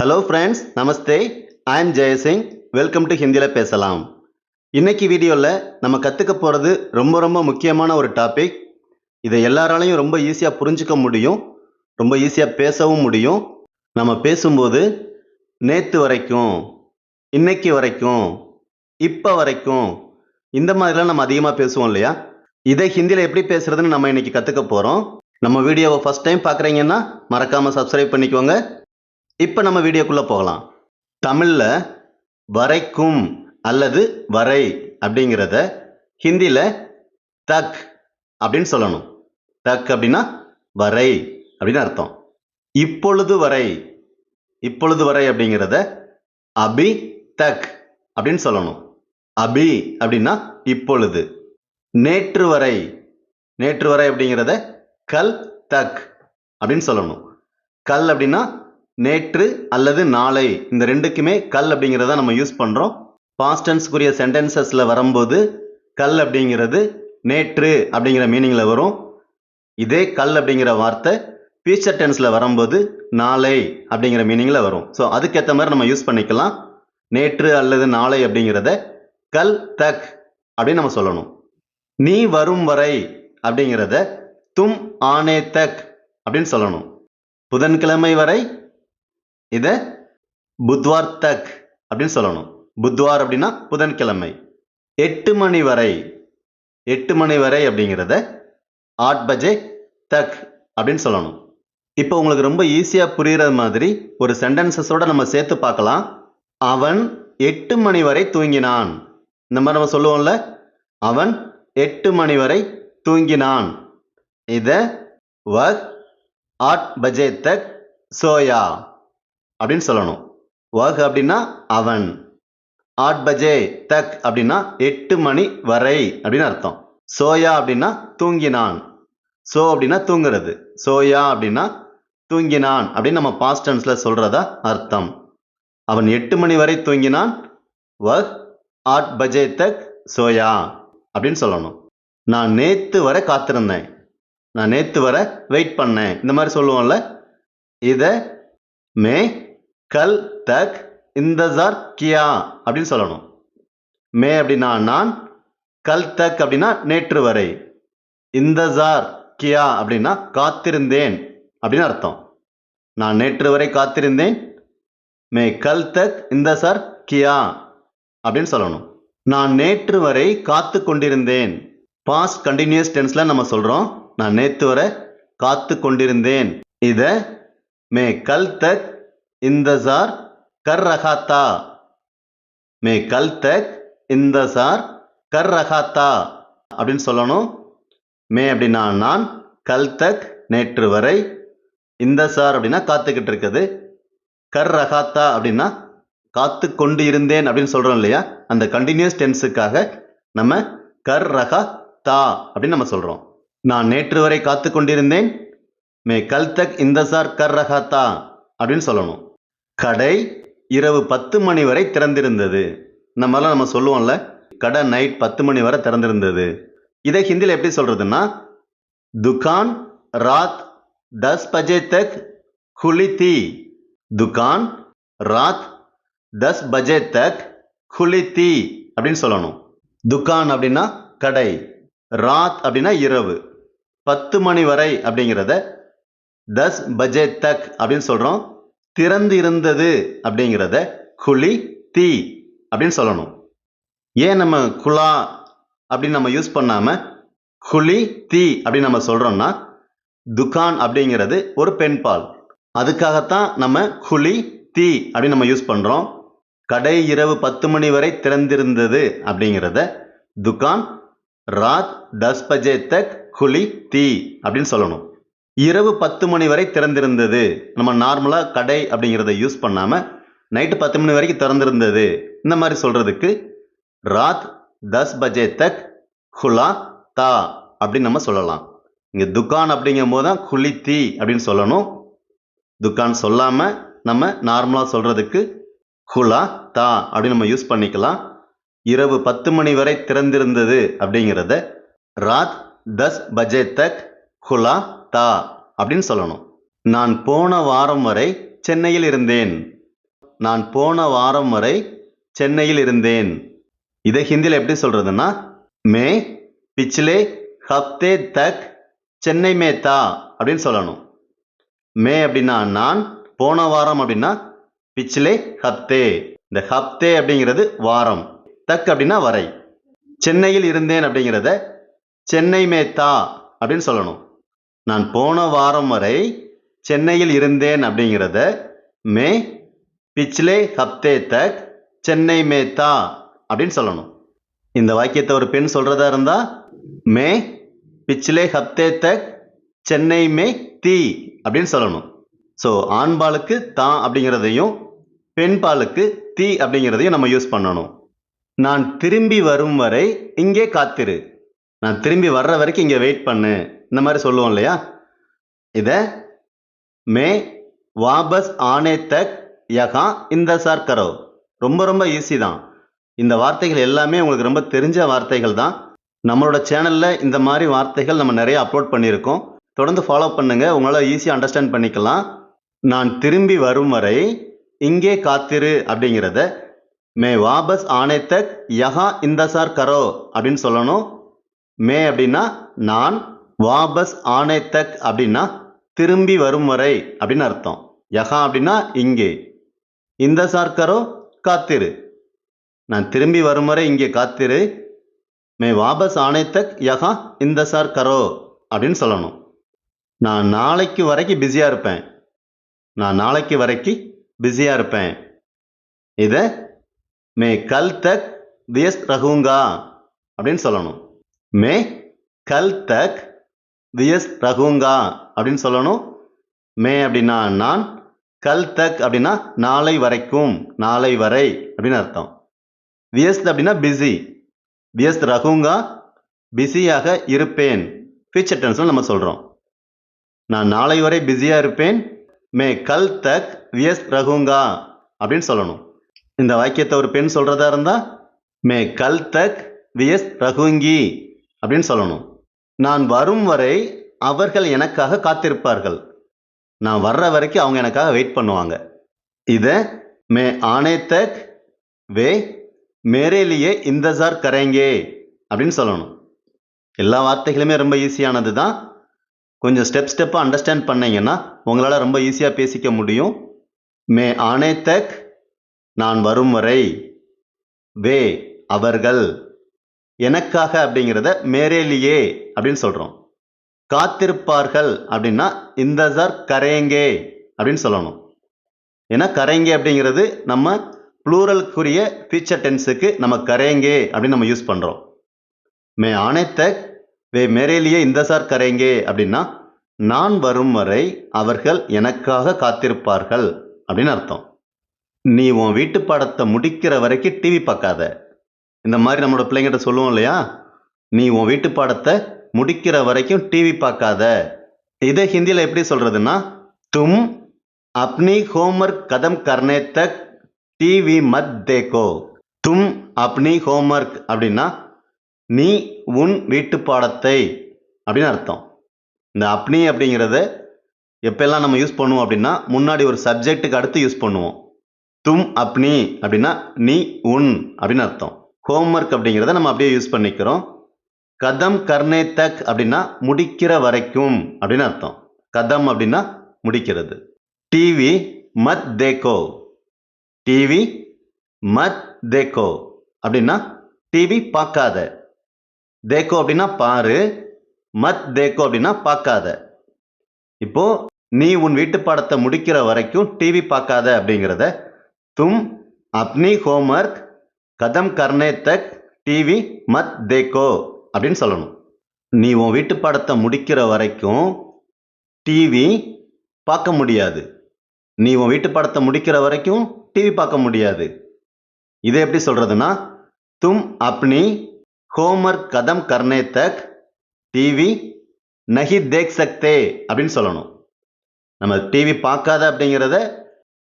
Hello friends Namaste I am Jaisingh welcome to ஹிந்தியில் பேசலாம். இன்னைக்கு வீடியோவில் நம்ம கற்றுக்க போகிறது ரொம்ப ரொம்ப முக்கியமான ஒரு டாபிக் இதை எல்லாராலையும் ரொம்ப ஈஸியாக புரிஞ்சுக்க முடியும். ரொம்ப ஈஸியாக பேசவும் முடியும். நம்ம பேசும்போது நேற்று வரைக்கும் இன்னைக்கு வரைக்கும் இப்போ வரைக்கும் இந்த மாதிரிலாம் நம்ம அதிகமாக பேசுவோம் இல்லையா? இதை ஹிந்தியில் எப்படி பேசுகிறதுன்னு நம்ம இன்றைக்கி கற்றுக்க போகிறோம் நம்ம வீடியோவை ஃபஸ்ட் டைம் பார்க்குறீங்கன்னா மறக்காமல் சப்ஸ்கிரைப் பண்ணிக்கோங்க. இப்போ நம்ம வீடியோக்குள்ளே போகலாம். தமிழில் வரைக்கும் அல்லது வரை அப்படிங்கிறத ஹிந்தியில் தக் அப்படின்னு சொல்லணும். தக் அப்படின்னா வரை அப்படின்னு அர்த்தம். இப்பொழுது வரை இப்பொழுது வரை அப்படிங்கிறத அபி தக் அப்படின்னு சொல்லணும். அபி அப்படின்னா இப்பொழுது. நேற்று வரை நேற்று வரை அப்படிங்கிறத கல் தக் அப்படின்னு சொல்லணும். கல் அப்படின்னா நேற்று அல்லது நாளை இந்த ரெண்டுக்குமே கல் அப்படிங்கிறத நம்ம யூஸ் பண்ணுறோம் பாஸ்டன்ஸ்க்குரிய சென்டென்சஸில் வரும்போது கல் அப்படிங்கிறது நேற்று அப்படிங்கிற மீனிங்கில் வரும். இதே கல் அப்படிங்கிற வார்த்தை ஃபியூச்சர் டென்ஸில் வரும்போது நாளை அப்படிங்கிற மீனிங்கில் வரும். ஸோ அதுக்கேற்ற மாதிரி நம்ம யூஸ் பண்ணிக்கலாம். நேற்று அல்லது நாளை அப்படிங்கிறத கல் தக் அப்படின்னு நம்ம சொல்லணும். நீ வரும் வரை அப்படிங்கிறத தும் ஆனே தக் அப்படின்னு சொல்லணும். புதன்கிழமை வரை இதை புத்வார் தக் அப்படின்னு சொல்லணும். புத்வார் அப்படின்னா புதன்கிழமை. எட்டு மணி வரை எட்டு மணி வரை அப்படிங்கிறத ஆட் பஜே தக் அப்படின்னு சொல்லணும். இப்போ உங்களுக்கு ரொம்ப ஈஸியாக புரிகிற மாதிரி ஒரு சென்டென்சஸோட நம்ம சேர்த்து பார்க்கலாம். அவன் எட்டு மணி வரை தூங்கினான். இந்த மாதிரி நம்ம சொல்லுவோம்ல. அவன் எட்டு மணி வரை தூங்கினான். இதை வக் ஆட் பஜே தக் சோயா. அப்படின்னு சொல்லணும். ஒர்க் அப்படின்னா அவன். ஆட் பஜே தக் அப்படின்னா எட்டு மணி வரை அப்படின்னு அர்த்தம். சோயா அப்படின்னா தூங்கினான். சோ அப்படின்னா தூங்குறது. சோயா அப்படின்னா தூங்கினான் அப்படின்னு நம்ம பாஸ்ட் டென்ஸில் சொல்கிறதா அர்த்தம். அவன் எட்டு மணி வரை தூங்கினான். ஒர்க் ஆட் பஜே தக் சோயா அப்படின்னு சொல்லணும். நான் நேற்று வரை காத்திருந்தேன். நான் நேற்று வரை வெயிட் பண்ணேன். இந்த மாதிரி சொல்லுவோம்ல. இதை மே கல் தக் இந்தசார் கியா அப்படின்னு சொல்லணும். மே அப்படின்னா நான் கல் தக் அப்படின்னா நேற்று வரை. இந்தசார் கியா அப்படின்னா காத்திருந்தேன் அப்படின்னு அர்த்தம். நான் நேற்று வரை காத்திருந்தேன். மே கல் தக் இந்தசார் கியா அப்படின்னு சொல்லணும். நான் நேற்று வரை காத்து கொண்டிருந்தேன். பாஸ்ட் கண்டினியூஸ் டென்ஸில் நம்ம சொல்கிறோம் நான் நேற்று வரை காத்து கொண்டிருந்தேன். இதை மே கல் தக் இந்தசார் கர் ரகாத்தா மே கல் தக் இந்தசார் கர் ரகாத்தா அப்படின்னு சொல்லணும். மே அப்படின்னா நான் கல் தக் நேற்று வரை. இந்த சார் அப்படின்னா காத்துக்கிட்டு இருக்குது. கர் ரகாத்தா அப்படின்னா காத்து கொண்டு இருந்தேன் அப்படின்னு சொல்கிறோம் இல்லையா? அந்த கண்டினியூஸ் டென்ஸுக்காக நம்ம கர் ரகா தா அப்படின்னு நம்ம சொல்கிறோம் நான் நேற்று வரை காத்து கொண்டிருந்தேன். மே கல் தக் இந்த சார் கர் ரகா தா அப்படின்னு சொல்லணும். கடை இரவு பத்து மணி வரை திறந்திருந்தது. இந்த மாதிரிலாம் நம்ம சொல்லுவோம்ல கடை நைட் பத்து மணி வரை திறந்திருந்தது. இதை ஹிந்தியில் எப்படி சொல்கிறதுன்னா துகான் ராத் தஸ் பஜே தக் குலி தி. துகான் ராத் தஸ் பஜே தக் குலி தி அப்படின்னு சொல்லணும். துகான் அப்படின்னா கடை ராத் அப்படின்னா இரவு. பத்து மணி வரை அப்படிங்கிறத தஸ் பஜே தக் அப்படின்னு சொல்கிறோம் திறந்து இருந்தது அப்படிங்கிறத குழி தீ அப்படின்னு சொல்லணும். ஏன் நம்ம குலா அப்படின்னு நம்ம யூஸ் பண்ணாமல் குழி தீ அப்படின்னு நம்ம சொல்கிறோம்னா துக்கான் அப்படிங்கிறது ஒரு பெண்பால். அதுக்காகத்தான் நம்ம குழி தீ அப்படின்னு நம்ம யூஸ் பண்ணுறோம் கடை இரவு பத்து மணி வரை திறந்திருந்தது அப்படிங்கிறத துக்கான் ராத் தஸ் பஜே தக் குழி தீ அப்படின்னு சொல்லணும். இரவு பத்து மணி வரை திறந்திருந்தது. நம்ம நார்மலாக கடை அப்படிங்கிறத யூஸ் பண்ணாமல் நைட்டு பத்து மணி வரைக்கும் திறந்திருந்தது. இந்த மாதிரி சொல்கிறதுக்கு ராத் தஸ் பஜே தக் குலா தா அப்படின்னு நம்ம சொல்லலாம். இங்கே துக்கான் அப்படிங்கும் போது தான் குளி தீ அப்படின்னு சொல்லணும். துக்கான் சொல்லாமல் நம்ம நார்மலாக சொல்கிறதுக்கு ஹுலா தா அப்படின்னு நம்ம யூஸ் பண்ணிக்கலாம். இரவு பத்து மணி வரை திறந்திருந்தது அப்படிங்கிறத ராத் தஸ் பஜே தக் குலா தா அப்படின்னு சொல்லணும். நான் போன வாரம் வரை சென்னையில் இருந்தேன். நான் போன வாரம் வரை சென்னையில் இருந்தேன். இதை ஹிந்தியில் எப்படி சொல்றதுன்னா மே பிச்லே ஹப்தே தக் சென்னை மே தா அப்படின்னு சொல்லணும். மே அப்படின்னா நான் போன வாரம் அப்படின்னா பிச்லே ஹப்தே. இந்த ஹப்தே அப்படிங்கிறது வாரம் தக் அப்படின்னா வரை. சென்னையில் இருந்தேன் அப்படிங்கிறத சென்னை மே தா அப்படின்னு சொல்லணும். நான் போன வாரம் வரை சென்னையில் இருந்தேன் அப்படிங்கிறத மே பிச்லே ஹப்தே தக் சென்னை மே தா அப்படின்னு சொல்லணும். இந்த வாக்கியத்தை ஒரு பெண் சொல்றதா இருந்தா மே பிச்லே ஹப்தே தக் சென்னை மே தி அப்படின்னு சொல்லணும். ஸோ ஆண்பாலுக்கு தா அப்படிங்கிறதையும் பெண்பாலுக்கு தி அப்படிங்கிறதையும் நம்ம யூஸ் பண்ணணும். நான் திரும்பி வரும் வரை இங்கே காத்திரு. நான் திரும்பி வர்ற வரைக்கும் இங்கே வெயிட் பண்ணு. இந்த மாதிரி சொல்லுவோம் இல்லையா? இதை மே வாபஸ் ஆனே தக் யகா இந்த சார் கரோ ரொம்ப ரொம்ப ஈஸி தான். இந்த வார்த்தைகள் எல்லாமே உங்களுக்கு ரொம்ப தெரிஞ்ச வார்த்தைகள் தான். நம்மளோட சேனலில் இந்த மாதிரி வார்த்தைகள் நம்ம நிறைய அப்லோட் பண்ணியிருக்கோம். தொடர்ந்து ஃபாலோ பண்ணுங்க. உங்களால் ஈஸியாக அண்டர்ஸ்டாண்ட் பண்ணிக்கலாம். நான் திரும்பி வரும் வரை இங்கே காத்திரு அப்படிங்கிறத மே வாபஸ் ஆனே தக் யஹா இந்தசார் கரோ அப்படின்னு சொல்லணும். மே அப்படின்னா நான் வாபஸ் ஆனே தக் அப்படின்னா திரும்பி வரும் வரை அப்படின்னு அர்த்தம். யகா அப்படின்னா இங்கே. இந்த சார் கரோ காத்திரு. நான் திரும்பி வரும் வரை இங்கே காத்திரு. மே வாபஸ் ஆனே தக் யகா இந்த சார் கரோ அப்படின்னு சொல்லணும். நான் நாளைக்கு வரைக்கும் பிஸியாக இருப்பேன். நான் நாளைக்கு வரைக்கும் பிஸியாக இருப்பேன். இதை மே கல் தக் தியஸ் ரகுங்கா அப்படின்னு சொல்லணும். மே கல் தக் வியஸ் ரகுங்கா அப்படின்னு சொல்லணும். மே அப்படின்னா நான் கல் தக் அப்படின்னா நாளை வரைக்கும் நாளை வரை அப்படின்னு அர்த்தம். வியஸ்த் அப்படின்னா பிஸி வியஸ்த் ரகுங்கா பிஸியாக இருப்பேன். ஃபியூச்சர் டென்ஸில் நம்ம சொல்கிறோம் நான் நாளை வரை பிஸியாக இருப்பேன். மே கல் தக் வியஸ் ரகுங்கா அப்படின்னு சொல்லணும். இந்த வாக்கியத்தை ஒரு பெண் சொல்கிறதா இருந்தால் மே கல் தக் வியஸ் ரகுங்கி அப்படின்னு சொல்லணும். நான் வரும் வரை அவர்கள் எனக்காக காத்திருப்பார்கள். நான் வர்ற வரைக்கும் அவங்க எனக்காக வெயிட் பண்ணுவாங்க. இதை மே ஆனே தக் வே மேரேலியே இந்தசார் கரேங்கே அப்படின்னு சொல்லணும். எல்லா வார்த்தைகளுமே ரொம்ப ஈஸியானது தான். கொஞ்சம் ஸ்டெப் ஸ்டெப்பாக அண்டர்ஸ்டாண்ட் பண்ணீங்கன்னா உங்களால் ரொம்ப ஈஸியாக பேசிக்க முடியும். மே ஆனே தக் நான் வரும் வரை வே அவர்கள் எனக்காக அப்படிங்கிறத மேரேலியே அப்படின்னு சொல்கிறோம் காத்திருப்பார்கள் அப்படின்னா இந்த சார் கரையங்கே அப்படின்னு சொல்லணும். ஏன்னா கரையங்கே அப்படிங்கிறது நம்ம ப்ளூரலுக்குரிய ஃபியூச்சர் டென்ஸுக்கு நம்ம கரையங்கே அப்படின்னு நம்ம யூஸ் பண்ணுறோம் மே ஆனே வே மேரேலியே இந்தசார் கரையங்கே அப்படின்னா நான் வரும் வரை அவர்கள் எனக்காக காத்திருப்பார்கள் அப்படின்னு அர்த்தம். நீ உன் வீட்டு படத்தை முடிக்கிற வரைக்கும் டிவி பார்க்காத. இந்த மாதிரி நம்மளோட பிள்ளைங்கிட்ட சொல்லுவோம் இல்லையா? நீ உன் வீட்டு பாடத்தை முடிக்கிற வரைக்கும் டிவி பார்க்காத. இதை ஹிந்தியில் எப்படி சொல்கிறதுன்னா தும் அப்னி ஹோம்ஒர்க் கதம் கர்னே தக் டிவி மத் தேகோ. தும் அப்னி ஹோம்ஒர்க் அப்படின்னா நீ உன் வீட்டு பாடத்தை அப்படின்னு அர்த்தம். இந்த அப்னி அப்படிங்கிறத எப்பெல்லாம் நம்ம யூஸ் பண்ணுவோம் அப்படின்னா முன்னாடி ஒரு சப்ஜெக்ட்டுக்கு அடுத்து யூஸ் பண்ணுவோம். தும் அப்னி அப்படின்னா நீ உன் அப்படின்னு அர்த்தம். ஹோம்ஒர்க் அப்படிங்கிறத நம்ம அப்படியே யூஸ் பண்ணிக்கிறோம். கதம் கர்ணே தக் அப்படின்னா முடிக்கிற வரைக்கும் அப்படின்னு அர்த்தம். கதம் அப்படின்னா முடிக்கிறது. டிவி மத் தேக்கோ டிவி மத் தேக்கோ அப்படின்னா டிவி பார்க்காத. தேக்கோ அப்படின்னா பாரு. மத் தேக்கோ அப்படின்னா பார்க்காத. இப்போ நீ உன் வீட்டு பாடத்தை முடிக்கிற வரைக்கும் டிவி பார்க்காத அப்படிங்கிறத தும் அப்னி ஹோம்ஒர்க் கதம் கர்னே தக் டிவி மத் தேக்கோ அப்படின்னு சொல்லணும். நீ உன் வீட்டு பாடத்தை முடிக்கிற வரைக்கும் டிவி பார்க்க முடியாது. நீ உன் வீட்டு பாடத்தை முடிக்கிற வரைக்கும் டிவி பார்க்க முடியாது. இதை எப்படி சொல்கிறதுன்னா தும் அப்னி ஹோம்ஒர்க் கதம் கர்னே தக் டிவி நஹி தேக் சக்தே அப்படின்னு சொல்லணும். நம்ம டிவி பார்க்காத அப்படிங்கிறத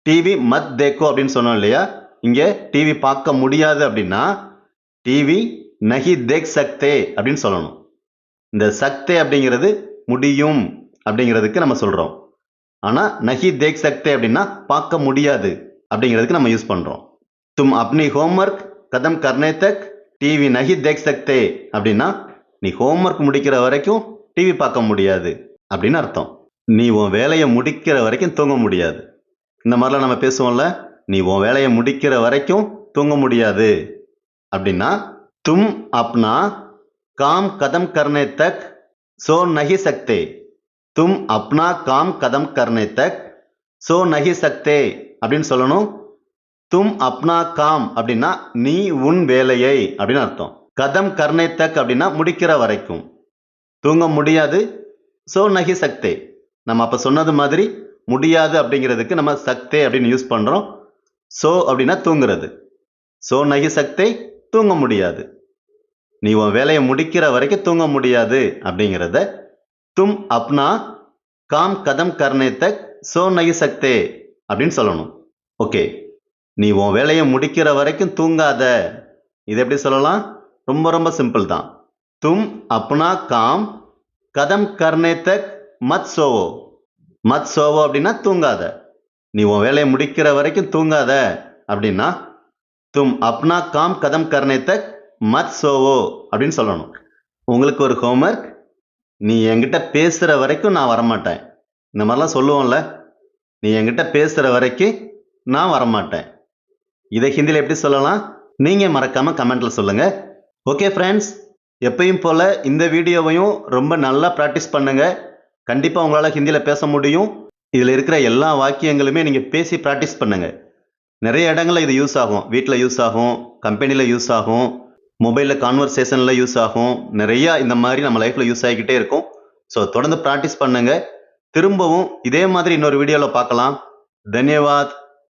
டிவி மத் தேக்கோ அப்படின்னு சொன்னோம் இல்லையா? இங்கே டிவி பார்க்க முடியாது அப்படின்னா டிவி நஹி தேக் சக்தே அப்படின்னு சொல்லணும். இந்த சக்தே அப்படிங்கிறது முடியும் அப்படிங்கிறதுக்கு நம்ம சொல்கிறோம் ஆனால் நஹி தேக் சக்தே அப்படின்னா பார்க்க முடியாது அப்படிங்கிறதுக்கு நம்ம யூஸ் பண்ணுறோம் தும் அப்னி ஹோம்ஒர்க் கதம் கர்னே தக் டிவி நகி தேக் சக்தே அப்படின்னா நீ ஹோம்ஒர்க் முடிக்கிற வரைக்கும் டிவி பார்க்க முடியாது அப்படின்னு அர்த்தம். நீ உன் வேலையை முடிக்கிற வரைக்கும் தூங்க முடியாது. இந்த மாதிரிலாம் நம்ம பேசுவோம்ல? நீ உன் வேலையை முடிக்கிற வரைக்கும் தூங்க முடியாது. அப்படின்னா தும் அப்னா காம் கதம் கர்ணே தக் சோ நகி சக்தே. தும் அப்னா காம் கதம் கர்ணே தக் சோ நகி சக்தே. அப்படின்னு சொல்லணும். தும் அப்னா காம் அப்படின்னா நீ உன் வேலையை அப்படின்னு அர்த்தம். கதம் கர்ணே தக் அப்படின்னா முடிக்கிற வரைக்கும். தூங்க முடியாது சோ நகி சக்தே. நம்ம அப்போ சொன்னது மாதிரி முடியாது அப்படிங்கிறதுக்கு நம்ம சக்தே அப்படின்னு யூஸ் பண்ணுறோம் சோ அப்படின்னா தூங்குறது. சோ நகி சக்தை தூங்க முடியாது. நீ உன் வேலையை முடிக்கிற வரைக்கும் தூங்க முடியாது அப்படிங்கிறத தும் அப்னா காம் கதம் கர்ணே தக் சோ நகி சக்தே அப்படின்னு சொல்லணும். ஓகே. நீ உன் வேலையை முடிக்கிற வரைக்கும் தூங்காத. இது எப்படி சொல்லலாம்? ரொம்ப ரொம்ப சிம்பிள் தான். தும் அப்னா காம் கதம் கர்ணே தக் மத் சோவோ. மத் சோவோ அப்படின்னா தூங்காத. நீ உன் வேலையை முடிக்கிற வரைக்கும் தூங்காத. அப்படின்னா தும் அப்னா காம் கதம் கர்னே மத் சோவோ அப்படின்னு சொல்லணும். உங்களுக்கு ஒரு ஹோம்ஒர்க் நீ என்கிட்ட பேசுகிற வரைக்கும் நான் வரமாட்டேன். இந்த மாதிரிலாம் சொல்லுவோம்ல நீ என்கிட்ட பேசுகிற வரைக்கும் நான் வரமாட்டேன். இதை ஹிந்தியில் எப்படி சொல்லலாம்? நீங்கள் மறக்காமல் கமெண்ட்டில் சொல்லுங்கள் ஓகே ஃப்ரெண்ட்ஸ் எப்பயும் போல் இந்த வீடியோவையும் ரொம்ப நல்லா ப்ராக்டிஸ் பண்ணுங்கள் கண்டிப்பாக உங்களால் ஹிந்தியில் பேச முடியும். இதில் இருக்கிற எல்லா வாக்கியங்களுமே நீங்கள் பேசி ப்ராக்டிஸ் பண்ணுங்கள் நிறைய இடங்களில் இது யூஸ் ஆகும். வீட்டில் யூஸ் ஆகும் கம்பெனியில் யூஸ் ஆகும் மொபைலில் கான்வர்சேஷனில் யூஸ் ஆகும். நிறையா இந்த மாதிரி நம்ம லைஃப்பில் யூஸ் ஆகிக்கிட்டே இருக்கும். ஸோ தொடர்ந்து ப்ராக்டிஸ் பண்ணுங்கள் திரும்பவும் இதே மாதிரி இன்னொரு வீடியோவில் பார்க்கலாம். தன்யவாத்.